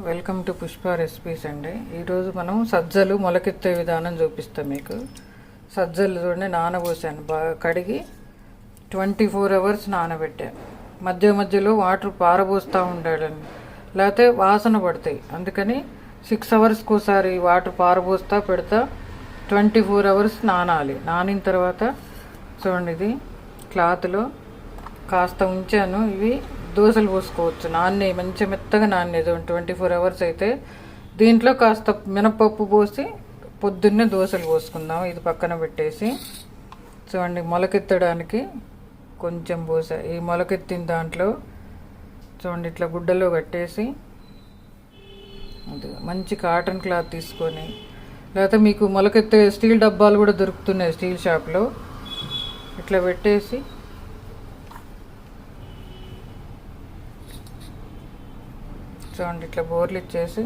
Welcome to Pushpa recipes అండి. ఈరోజు మనం సజ్జలు మొలకెత్తే విధానం చూపిస్తాం మీకు. సజ్జలు చూడండి నానబోసాను. బాగా కడిగి ట్వంటీ ఫోర్ అవర్స్ నానబెట్టాను. మధ్య మధ్యలో వాటర్ పారబోస్తూ ఉండాలండి లేకపోతే వాసన పడతాయి. అందుకని సిక్స్ అవర్స్కి ఒకసారి వాటర్ పారబోస్తా పెడతా ట్వంటీ ఫోర్ అవర్స్ నానాలి. నానిన తర్వాత చూడండి ఇది క్లాత్లో కాస్త ఉంచాను. ఇవి దోశలు పోసుకోవచ్చు. నాన్నే మంచి మెత్తగా నాన్నేది ట్వంటీ ఫోర్ అవర్స్ అయితే దీంట్లో కాస్త మినపప్పు పోసి పొద్దున్నే దోశలు పోసుకుందాం. ఇది పక్కన పెట్టేసి చూడండి మొలకెత్తడానికి కొంచెం పోసా. ఈ మొలకెత్తిన దాంట్లో చూడండి ఇట్లా గుడ్డలో కట్టేసి అది మంచి కాటన్ క్లాత్ తీసుకొని లేకపోతే మీకు మొలకెత్తే స్టీల్ డబ్బాలు కూడా దొరుకుతున్నాయి స్టీల్ షాప్లో. ఇట్లా పెట్టేసి చూడండి ఇట్లా బోర్లు ఇచ్చేసి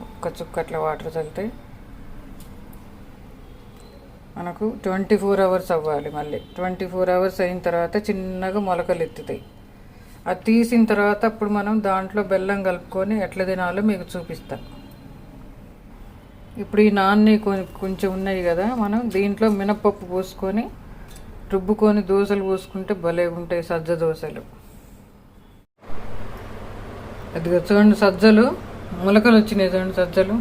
ఒక్క చుక్క అట్లా వాటర్ చల్లితే మనకు ట్వంటీ ఫోర్ అవర్స్ అవ్వాలి మళ్ళీ. ట్వంటీ ఫోర్ అవర్స్ అయిన తర్వాత చిన్నగా మొలకలు ఎత్తుతాయి. అది తీసిన తర్వాత అప్పుడు మనం దాంట్లో బెల్లం కలుపుకొని ఎట్లా తినాలో మీకు చూపిస్తాం. ఇప్పుడు ఈ నాన్ని కొ- కొంచెం ఉన్నాయి కదా మనం దీంట్లో మినపప్పు పోసుకొని రుబ్బుకొని దోశలు పోసుకుంటే భలే ఉంటాయి సజ్జ దోశలు. అదిగో చూడండి సజ్జలు. మొలకలు వచ్చినాయి చూడండి సజ్జలు.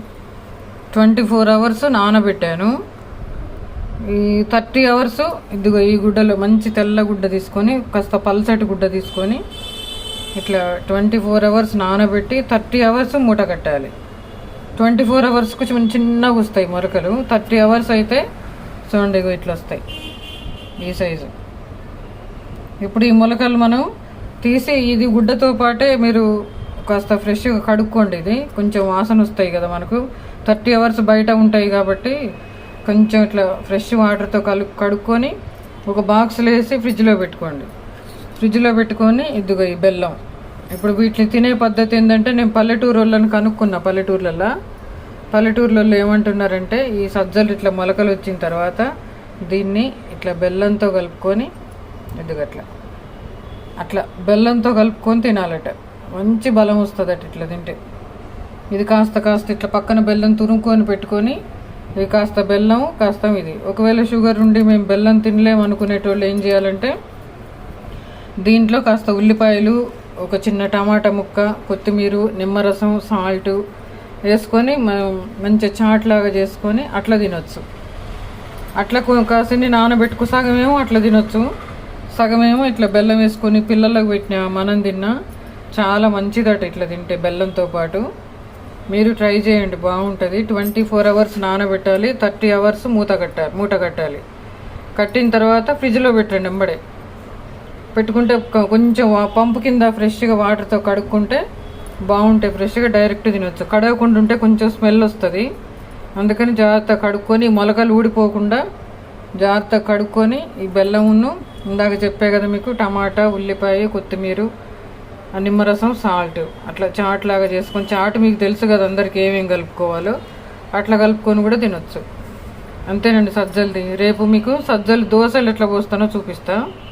ట్వంటీ ఫోర్ అవర్స్ నానబెట్టాను. ఈ థర్టీ అవర్స్ ఇదిగో ఈ గుడ్డలో మంచి తెల్ల గుడ్డ తీసుకొని కాస్త పల్సటి గుడ్డ తీసుకొని ఇట్లా ట్వంటీ ఫోర్ అవర్స్ నానబెట్టి థర్టీ అవర్స్ మూట కట్టాలి. ట్వంటీ ఫోర్ అవర్స్ కొంచెం చిన్నగా వస్తాయి మొలకలు థర్టీ అవర్స్ అయితే చూడండి ఇగో ఇట్లా వస్తాయి ఈ సైజు. ఇప్పుడు ఈ మొలకలు మనం తీసి ఇది గుడ్డతో పాటే మీరు కాస్త ఫ్రెష్గా కడుక్కోండి ఇది కొంచెం వాసన వస్తాయి కదా మనకు. థర్టీ అవర్స్ బయట ఉంటాయి కాబట్టి కొంచెం ఇట్లా ఫ్రెష్ వాటర్తో కలు కడుక్కొని ఒక బాక్స్లో వేసి ఫ్రిడ్జ్లో పెట్టుకోండి. ఫ్రిడ్జ్లో పెట్టుకొని ఇదిగో ఈ బెల్లం. ఇప్పుడు వీటిని తినే పద్ధతి ఏంటంటే నేను పల్లెటూరు వాళ్ళని కనుక్కున్నా పల్లెటూర్లలో. పల్లెటూర్లలో ఏమంటున్నారంటే ఈ సజ్జలు ఇట్లా మొలకలు వచ్చిన తర్వాత దీన్ని ఇట్లా బెల్లంతో కలుపుకొని ఇదిగట్లా అట్లా బెల్లంతో కలుపుకొని తినాలట. మంచి బలం వస్తుంది అట ఇట్లా తింటే. ఇది కాస్త కాస్త ఇట్లా పక్కన బెల్లం తురుముకొని పెట్టుకొని ఇది కాస్త బెల్లం కాస్త ఇది. ఒకవేళ షుగర్ ఉండి మేము బెల్లం తినలేము అనుకునేటోళ్ళు ఏం చేయాలంటే దీంట్లో కాస్త ఉల్లిపాయలు ఒక చిన్న టమాటా ముక్క కొత్తిమీర నిమ్మరసం సాల్ట్ వేసుకొని మనం చాట్లాగా చేసుకొని అట్లా తినొచ్చు. అట్లా కాసిని నానబెట్టుకు సగమేమో అట్లా తినొచ్చు. సగమేమో ఇట్లా బెల్లం వేసుకొని పిల్లలకు పెట్టినా మనం తిన్నా చాలా మంచిదట ఇట్లా తింటే బెల్లంతో పాటు. మీరు ట్రై చేయండి బాగుంటుంది. ట్వంటీ ఫోర్ అవర్స్ నానబెట్టాలి థర్టీ అవర్స్ మూత కట్టాలి మూట కట్టాలి. కట్టిన తర్వాత ఫ్రిడ్జ్లో పెట్టండి ఎంబడే. పెట్టుకుంటే కొంచెం పంపు కింద ఫ్రెష్గా వాటర్తో కడుక్కుంటే బాగుంటాయి ఫ్రెష్గా డైరెక్ట్ తినొచ్చు. కడగకుండా ఉంటే కొంచెం స్మెల్ వస్తుంది. అందుకని జాగ్రత్త కడుక్కొని మొలకలు ఊడిపోకుండా జాగ్రత్త కడుక్కొని ఈ బెల్లమును ఇందాక చెప్పే కదా మీకు టమాటా ఉల్లిపాయ కొత్తిమీర నిమ్మరసం సాల్ట్. అట్లా చాట్ లాగా చేసుకొని చాట్ మీకు తెలుసు కదా అందరికి ఏమేమి కలుపుకోవాలో. అట్లా కలుపుకొని కూడా తినొచ్చు. అంతేనండి సజ్జలది. రేపు మీకు సజ్జలు దోశలు ఎట్లా పోస్తానో చూపిస్తాను